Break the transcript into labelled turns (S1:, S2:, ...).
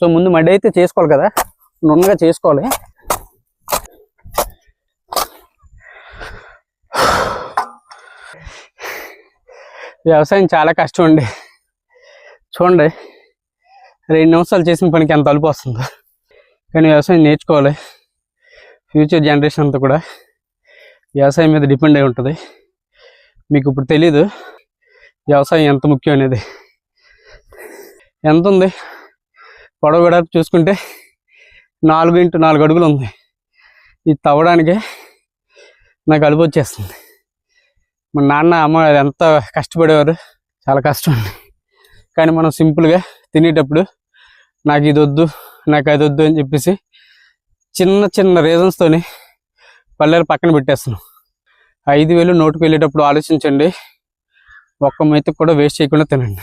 S1: So ముందు మడి అయితే చేసుకోవాలి కదా. నున్నగా చేసుకోవాలి. వ్యవసాయం చాలా కష్టం అండి. చూడండి. రెండు నిమిషాలు చేసిన పనికి ఎంత అలుపు వస్తుందో. కానీ వ్యవసాయం నేర్చుకోవాలి. ఫ్యూచర్ జనరేషన్ అంతా కూడా వ్యవసాయం మీద డిపెండ్ అయి ఉంటుంది. మీకు ఇప్పుడు తెలీదు వ్యవసాయం ఎంత ముఖ్యం అనేది. ఎంత ఉంది పొడవు కూడా చూసుకుంటే నాలుగు ఇంటూ నాలుగు అడుగులు ఉంది. ఇది తవ్వడానికే నాకు అలుపు వచ్చేస్తుంది. మా నాన్న అమ్మ ఎంత కష్టపడేవారు చాలా కష్టం అండి. కానీ మనం సింపుల్గా తినేటప్పుడు నాకు ఇది వద్దు నాకు అది వద్దు అని చెప్పేసి చిన్న చిన్న రీజన్స్తోని పల్లెలు పక్కన పెట్టేస్తున్నాం. ఐదు వేలు నోటుకు వెళ్ళేటప్పుడు ఆలోచించండి ఒక్క మెతుకు కూడా వేస్ట్ చేయకుండా తినండి.